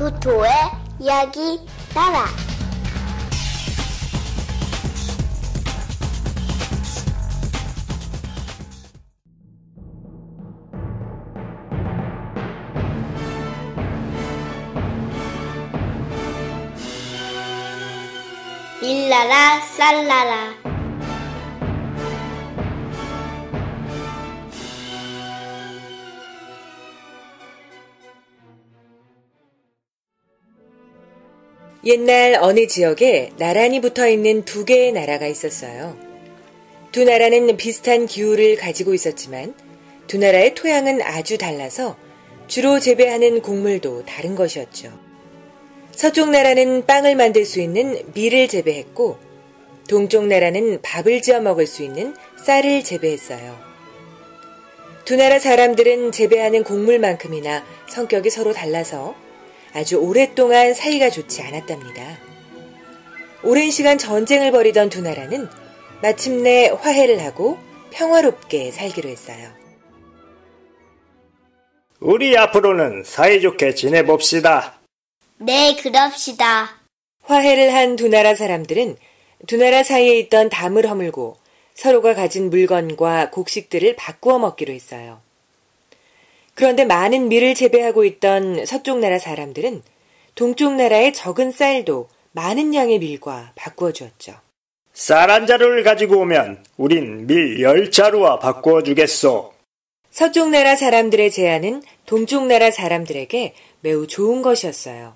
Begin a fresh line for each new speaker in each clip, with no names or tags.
도토의 이야기 나라. 일나라 쌀나라
옛날 어느 지역에 나란히 붙어 있는 두 개의 나라가 있었어요. 두 나라는 비슷한 기후를 가지고 있었지만 두 나라의 토양은 아주 달라서 주로 재배하는 곡물도 다른 것이었죠. 서쪽 나라는 빵을 만들 수 있는 밀을 재배했고 동쪽 나라는 밥을 지어 먹을 수 있는 쌀을 재배했어요. 두 나라 사람들은 재배하는 곡물만큼이나 성격이 서로 달라서 아주 오랫동안 사이가 좋지 않았답니다. 오랜 시간 전쟁을 벌이던 두 나라는 마침내 화해를 하고 평화롭게 살기로 했어요.
우리 앞으로는 사이좋게 지내봅시다.
네, 그럽시다.
화해를 한 두 나라 사람들은 두 나라 사이에 있던 담을 허물고 서로가 가진 물건과 곡식들을 바꾸어 먹기로 했어요. 그런데 많은 밀을 재배하고 있던 서쪽 나라 사람들은 동쪽 나라의 적은 쌀도 많은 양의 밀과 바꾸어 주었죠.
쌀 한 자루를 가지고 오면 우린 밀 열 자루와 바꾸어 주겠소.
서쪽 나라 사람들의 제안은 동쪽 나라 사람들에게 매우 좋은 것이었어요.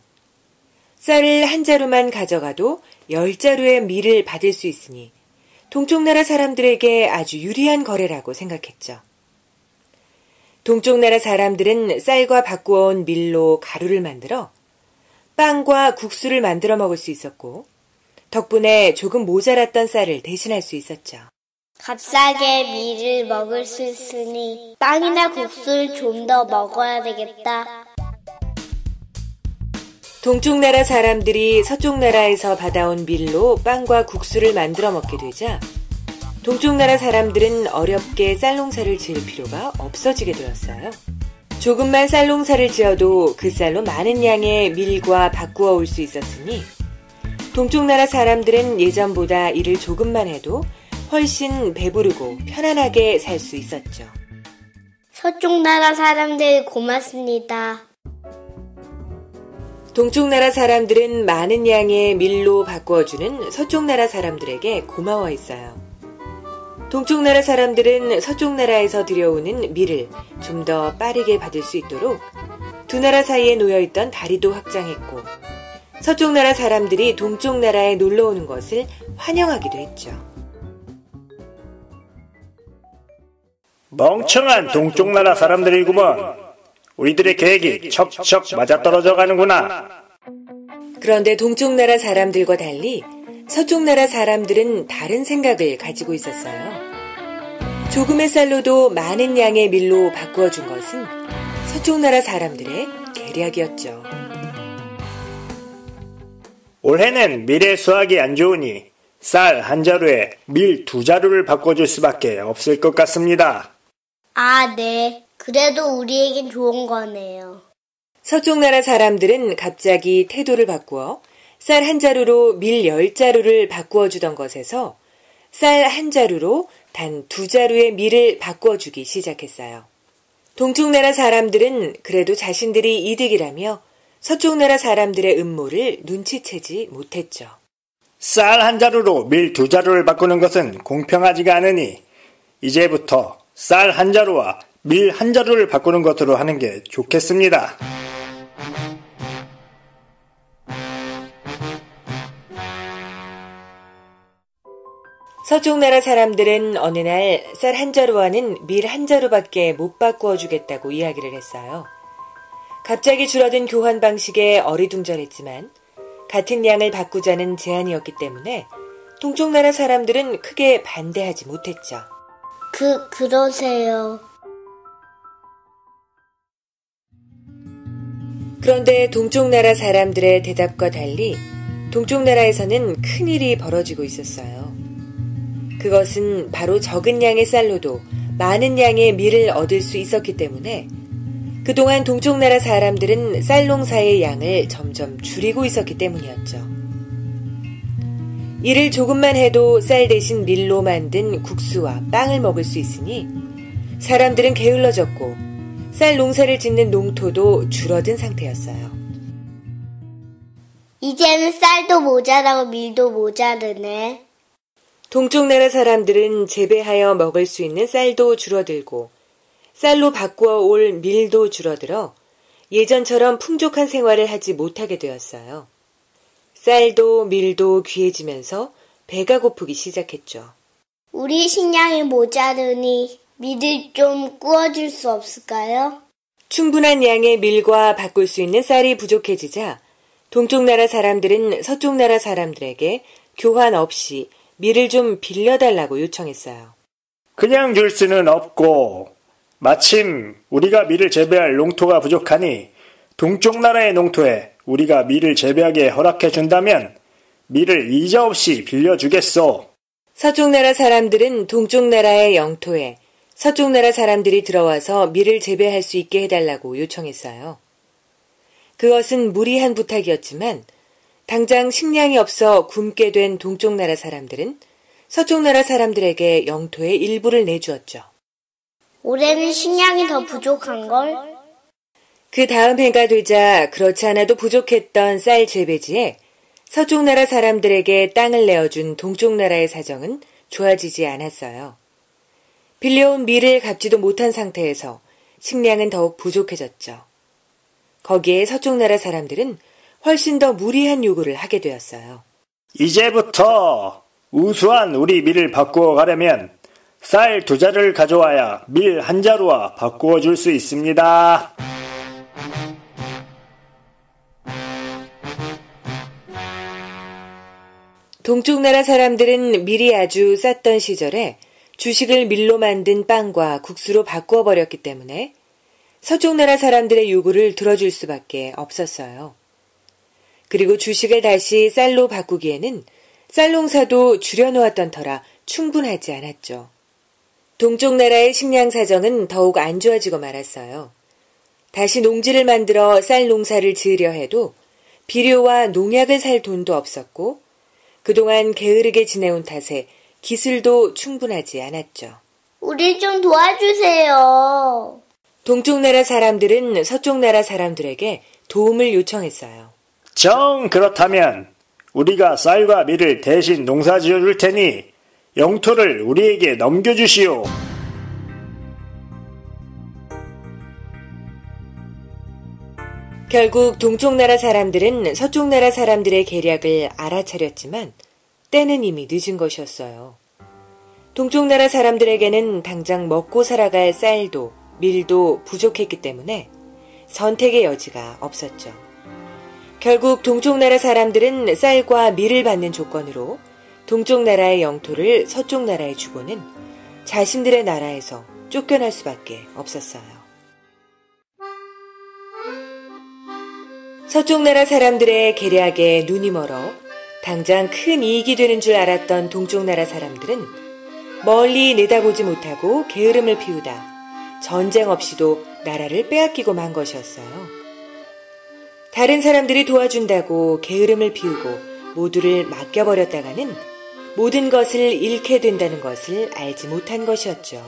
쌀을 한 자루만 가져가도 열 자루의 밀을 받을 수 있으니 동쪽 나라 사람들에게 아주 유리한 거래라고 생각했죠. 동쪽 나라 사람들은 쌀과 바꾸어온 밀로 가루를 만들어 빵과 국수를 만들어 먹을 수 있었고 덕분에 조금 모자랐던 쌀을 대신할 수 있었죠.
값싸게 밀을 먹을 수 있으니 빵이나 국수를 좀 더 먹어야 되겠다.
동쪽 나라 사람들이 서쪽 나라에서 받아온 밀로 빵과 국수를 만들어 먹게 되자 동쪽 나라 사람들은 어렵게 쌀농사를 지을 필요가 없어지게 되었어요. 조금만 쌀농사를 지어도 그 쌀로 많은 양의 밀과 바꾸어 올 수 있었으니 동쪽 나라 사람들은 예전보다 일을 조금만 해도 훨씬 배부르고 편안하게 살 수 있었죠.
서쪽 나라 사람들 고맙습니다.
동쪽 나라 사람들은 많은 양의 밀로 바꾸어주는 서쪽 나라 사람들에게 고마워했어요. 동쪽 나라 사람들은 서쪽 나라에서 들여오는 밀을 좀 더 빠르게 받을 수 있도록 두 나라 사이에 놓여있던 다리도 확장했고 서쪽 나라 사람들이 동쪽 나라에 놀러 오는 것을 환영하기도 했죠.
멍청한 동쪽 나라 사람들이구먼. 우리들의 계획이 척척 맞아떨어져 가는구나.
그런데 동쪽 나라 사람들과 달리 서쪽 나라 사람들은 다른 생각을 가지고 있었어요. 조금의 쌀로도 많은 양의 밀로 바꾸어 준 것은 서쪽 나라 사람들의 계략이었죠.
올해는 밀의 수확이 안 좋으니 쌀 한 자루에 밀 두 자루를 바꿔줄 수밖에 없을 것 같습니다.
아, 네. 그래도 우리에겐 좋은 거네요.
서쪽 나라 사람들은 갑자기 태도를 바꾸어 쌀 한 자루로 밀 열 자루를 바꾸어 주던 것에서 쌀 한 자루로 단 두 자루의 밀을 바꾸어 주기 시작했어요. 동쪽 나라 사람들은 그래도 자신들이 이득이라며 서쪽 나라 사람들의 음모를 눈치채지 못했죠.
쌀 한 자루로 밀 두 자루를 바꾸는 것은 공평하지가 않으니 이제부터 쌀 한 자루와 밀 한 자루를 바꾸는 것으로 하는 게 좋겠습니다.
서쪽 나라 사람들은 어느 날 쌀 한 자루와는 밀 한 자루밖에 못 바꾸어 주겠다고 이야기를 했어요. 갑자기 줄어든 교환 방식에 어리둥절했지만 같은 양을 바꾸자는 제안이었기 때문에 동쪽 나라 사람들은 크게 반대하지 못했죠.
그, 그러세요.
그런데 동쪽 나라 사람들의 대답과 달리 동쪽 나라에서는 큰일이 벌어지고 있었어요. 그것은 바로 적은 양의 쌀로도 많은 양의 밀을 얻을 수 있었기 때문에 그동안 동쪽 나라 사람들은 쌀 농사의 양을 점점 줄이고 있었기 때문이었죠. 이를 조금만 해도 쌀 대신 밀로 만든 국수와 빵을 먹을 수 있으니 사람들은 게을러졌고 쌀 농사를 짓는 농토도 줄어든 상태였어요.
이제는 쌀도 모자라고 밀도 모자르네.
동쪽 나라 사람들은 재배하여 먹을 수 있는 쌀도 줄어들고 쌀로 바꾸어 올 밀도 줄어들어 예전처럼 풍족한 생활을 하지 못하게 되었어요. 쌀도 밀도 귀해지면서 배가 고프기 시작했죠.
우리 식량이 모자르니 밀을 좀 구워줄 수 없을까요?
충분한 양의 밀과 바꿀 수 있는 쌀이 부족해지자 동쪽 나라 사람들은 서쪽 나라 사람들에게 교환 없이 밀을 좀 빌려달라고 요청했어요.
그냥 줄 수는 없고 마침 우리가 밀을 재배할 농토가 부족하니 동쪽 나라의 농토에 우리가 밀을 재배하게 허락해 준다면 밀을 이자 없이 빌려주겠소.
서쪽 나라 사람들은 동쪽 나라의 영토에 서쪽 나라 사람들이 들어와서 밀을 재배할 수 있게 해달라고 요청했어요. 그것은 무리한 부탁이었지만 당장 식량이 없어 굶게 된 동쪽 나라 사람들은 서쪽 나라 사람들에게 영토의 일부를 내주었죠.
올해는 식량이 더 부족한걸?
그 다음 해가 되자 그렇지 않아도 부족했던 쌀 재배지에 서쪽 나라 사람들에게 땅을 내어준 동쪽 나라의 사정은 좋아지지 않았어요. 빌려온 밀을 갚지도 못한 상태에서 식량은 더욱 부족해졌죠. 거기에 서쪽 나라 사람들은 훨씬 더 무리한 요구를 하게 되었어요.
이제부터 우수한 우리 밀을 바꾸어 가려면 쌀 두 자를 가져와야 밀 한 자루와 바꾸어 줄 수 있습니다.
동쪽 나라 사람들은 밀이 아주 쌌던 시절에 주식을 밀로 만든 빵과 국수로 바꾸어 버렸기 때문에 서쪽 나라 사람들의 요구를 들어줄 수밖에 없었어요. 그리고 주식을 다시 쌀로 바꾸기에는 쌀 농사도 줄여놓았던 터라 충분하지 않았죠. 동쪽 나라의 식량 사정은 더욱 안 좋아지고 말았어요. 다시 농지를 만들어 쌀 농사를 지으려 해도 비료와 농약을 살 돈도 없었고 그동안 게으르게 지내온 탓에 기술도 충분하지 않았죠.
우리 좀 도와주세요.
동쪽 나라 사람들은 서쪽 나라 사람들에게 도움을 요청했어요.
정 그렇다면 우리가 쌀과 밀을 대신 농사 지어 줄 테니 영토를 우리에게 넘겨 주시오.
결국 동쪽 나라 사람들은 서쪽 나라 사람들의 계략을 알아차렸지만 때는 이미 늦은 것이었어요. 동쪽 나라 사람들에게는 당장 먹고 살아갈 쌀도 밀도 부족했기 때문에 선택의 여지가 없었죠. 결국 동쪽 나라 사람들은 쌀과 밀을 받는 조건으로 동쪽 나라의 영토를 서쪽 나라에 주고는 자신들의 나라에서 쫓겨날 수밖에 없었어요. 서쪽 나라 사람들의 계략에 눈이 멀어 당장 큰 이익이 되는 줄 알았던 동쪽 나라 사람들은 멀리 내다보지 못하고 게으름을 피우다 전쟁 없이도 나라를 빼앗기고 만 것이었어요. 다른 사람들이 도와준다고 게으름을 피우고 모두를 맡겨버렸다가는 모든 것을 잃게 된다는 것을 알지 못한 것이었죠.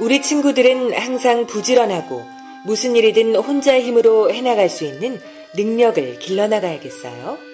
우리 친구들은 항상 부지런하고 무슨 일이든 혼자 힘으로 해나갈 수 있는 능력을 길러나가야겠어요.